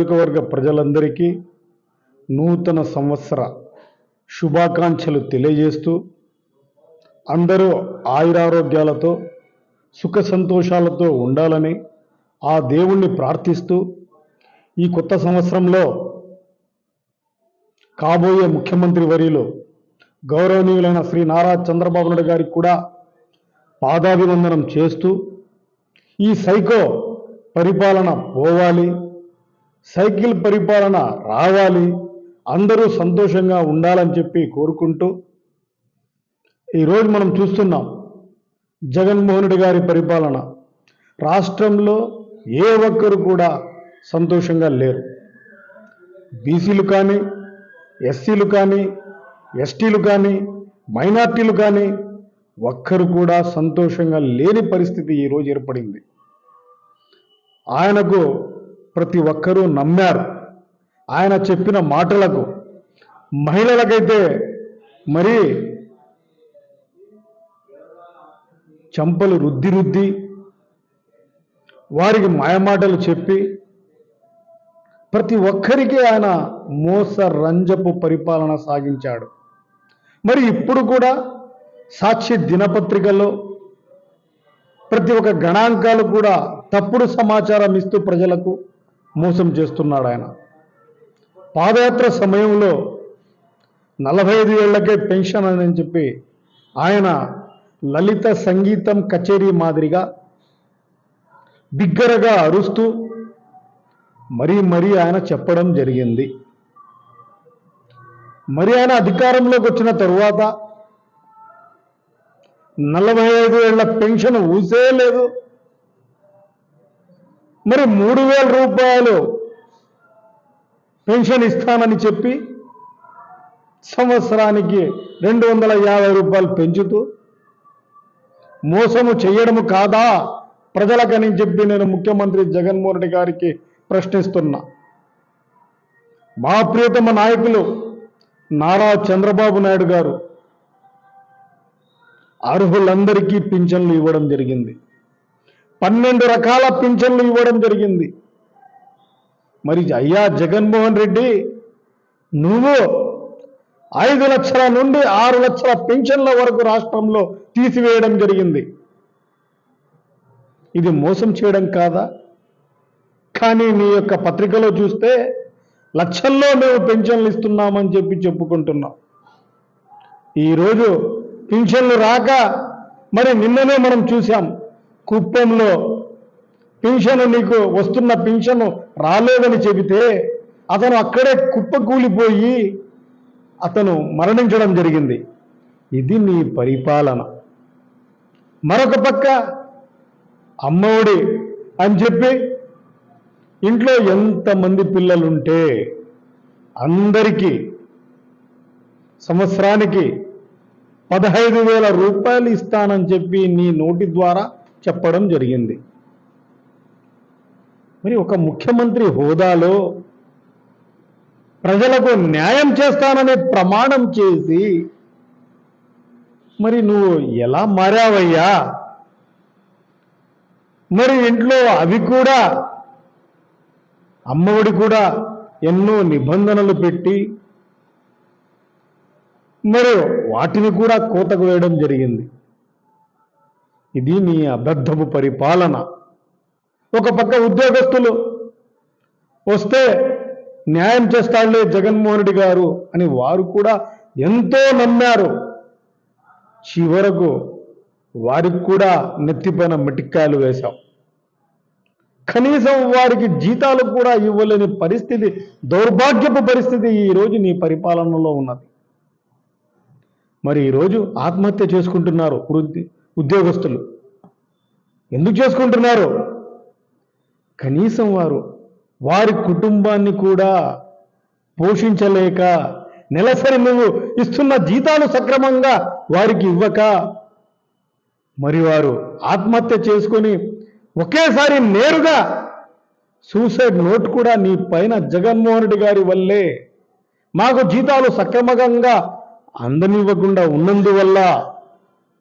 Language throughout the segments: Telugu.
నియోజకవర్గ ప్రజలందరికీ నూతన సంవత్సర శుభాకాంక్షలు తెలియజేస్తూ అందరూ ఆయురారోగ్యాలతో సుఖ సంతోషాలతో ఉండాలని ఆ దేవుణ్ణి ప్రార్థిస్తూ ఈ కొత్త సంవత్సరంలో కాబోయే ముఖ్యమంత్రి వర్యులు గౌరవనీయులైన శ్రీ నారా చంద్రబాబు నాయుడు గారికి కూడా పాదాభివందనం చేస్తూ ఈ సైకో పరిపాలన పోవాలి. సైకిల్ పరిపాలన రావాలి అందరూ సంతోషంగా ఉండాలని చెప్పి కోరుకుంటూ ఈరోజు మనం చూస్తున్నాం జగన్మోహన్ రెడ్డి గారి పరిపాలన. రాష్ట్రంలో ఏ ఒక్కరు కూడా సంతోషంగా లేరు. బీసీలు కానీ ఎస్సీలు కానీ ఎస్టీలు కానీ మైనార్టీలు కానీ ఒక్కరు కూడా సంతోషంగా లేని పరిస్థితి ఈరోజు ఏర్పడింది. ఆయనకు ప్రతి ఒక్కరూ నమ్మారు. ఆయన చెప్పిన మాటలకు మహిళలకైతే మరి చంపలు రుద్ది రుద్ది వారికి మాయమాటలు చెప్పి ప్రతి ఒక్కరికి ఆయన మోస రంజపు పరిపాలన సాగించాడు. మరి ఇప్పుడు కూడా సాక్షి దినపత్రికలో ప్రతి ఒక్క గణాంకాలు కూడా తప్పుడు సమాచారం ఇస్తూ ప్రజలకు మోసం చేస్తున్నాడు ఆయన. పాదయాత్ర సమయంలో నలభై ఐదు ఏళ్ళకే పెన్షన్ అని చెప్పి ఆయన లలిత సంగీతం కచేరీ మాదిరిగా బిగ్గరగా అరుస్తూ మరీ మరీ ఆయన చెప్పడం జరిగింది. మరి ఆయన అధికారంలోకి వచ్చిన తరువాత నలభై ఐదు ఏళ్ళ పెన్షన్ ఊసే లేదు. మరి మూడు వేల రూపాయలు పెన్షన్ ఇస్తానని చెప్పి సంవత్సరానికి రెండు వందల యాభై రూపాయలు పెంచుతూ మోసము చేయడము కాదా? ప్రజలకని చెప్పి నేను ముఖ్యమంత్రి జగన్మోహన్ రెడ్డి గారికి ప్రశ్నిస్తున్నా. మా ప్రియతమ నాయకులు నారా చంద్రబాబు నాయుడు గారు అర్హులందరికీ పింఛన్లు ఇవ్వడం జరిగింది. పన్నెండు రకాల పింఛన్లు ఇవ్వడం జరిగింది. మరి అయ్యా జగన్మోహన్ రెడ్డి నువ్వు ఐదు లక్షల నుండి ఆరు లక్షల పెన్షన్ల వరకు రాష్ట్రంలో తీసివేయడం జరిగింది. ఇది మోసం చేయడం కాదా? కానీ నీ యొక్క పత్రికలో చూస్తే లక్షల్లో మేము పెన్షన్లు ఇస్తున్నామని చెప్పి చెప్పుకుంటున్నాం. ఈరోజు పింఛన్లు రాక మరి నిన్ననే మనం చూసాం కుప్పంలో పింఛను నీకు వస్తున్న పింఛను రాలేదని చెబితే అతను అక్కడే కుప్ప కూలిపోయి అతను మరణించడం జరిగింది. ఇది నీ పరిపాలన. మరొక పక్క అమ్మఒడి అని చెప్పి ఇంట్లో ఎంతమంది పిల్లలుంటే అందరికీ సంవత్సరానికి పదహైదు వేల రూపాయలు ఇస్తానని చెప్పి నీ నోటి ద్వారా చెప్పడం జరిగింది. మరి ఒక ముఖ్యమంత్రి హోదాలో ప్రజలకు న్యాయం చేస్తానని ప్రమాణం చేసి మరి నువ్వు ఎలా మారావయ్యా? మరి ఇంట్లో అవి కూడా అమ్మఒడి కూడా ఎన్నో నిబంధనలు పెట్టి మరి వాటిని కూడా కోతకు వేయడం జరిగింది. ఇది నీ అబద్ధపు పరిపాలన. ఒక పక్క ఉద్యోగస్తులు వస్తే న్యాయం చేస్తాడులే జగన్మోహన్ రెడ్డి గారు అని వారు కూడా ఎంతో నమ్మారు. చివరకు వారికి కూడా నెత్తిపైన మిటిక్కాయలు వేశాం. కనీసం వారికి జీతాలు కూడా ఇవ్వలేని పరిస్థితి దౌర్భాగ్యపు పరిస్థితి ఈరోజు నీ పరిపాలనలో ఉన్నది. మరి ఈరోజు ఆత్మహత్య చేసుకుంటున్నారు వృద్ధి ఉద్యోగస్తులు. ఎందుకు చేసుకుంటున్నారు? కనీసం వారు వారి కుటుంబాన్ని కూడా పోషించలేక నెలసరి నువ్వు ఇస్తున్న జీతాలు సక్రమంగా వారికి ఇవ్వక మరి వారు ఆత్మహత్య చేసుకొని ఒకేసారి నేరుగా సూసైడ్ నోట్ కూడా నీ పైన జగన్మోహన్ రెడ్డి గారి వల్లే మాకు జీతాలు సక్రమంగా అందనివ్వకుండా ఉన్నందువల్ల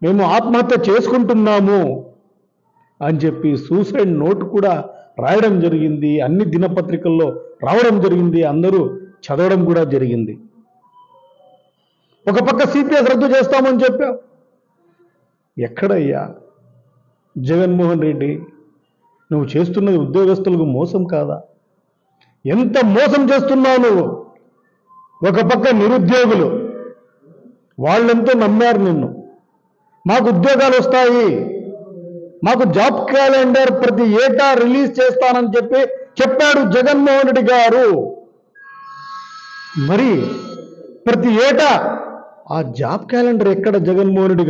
మేము ఆత్మహత్య చేసుకుంటున్నాము అని చెప్పి సూసైడ్ నోట్ కూడా రాయడం జరిగింది. అన్ని దినపత్రికల్లో రావడం జరిగింది. అందరూ చదవడం కూడా జరిగింది. ఒక పక్క సిపిఎస్ రద్దు చేస్తామని చెప్పాం. ఎక్కడయ్యా? జగన్మోహన్ రెడ్డి నువ్వు చేస్తున్నది ఉద్యోగస్తులకు మోసం కాదా? ఎంత మోసం చేస్తున్నావు నువ్వు? ఒక పక్క నిరుద్యోగులు వాళ్ళెంతో నమ్మారు నిన్ను. మాకు ఉద్యోగాలు వస్తాయి. మాకు జాబ్ క్యాలెండర్ ప్రతి ఏటా రిలీజ్ చేస్తానని చెప్పి చెప్పాడు జగన్మోహన్ రెడ్డి గారు. మరి ప్రతి ఏటా ఆ జాబ్ క్యాలెండర్ ఎక్కడ జగన్మోహన్ రెడ్డి గారు?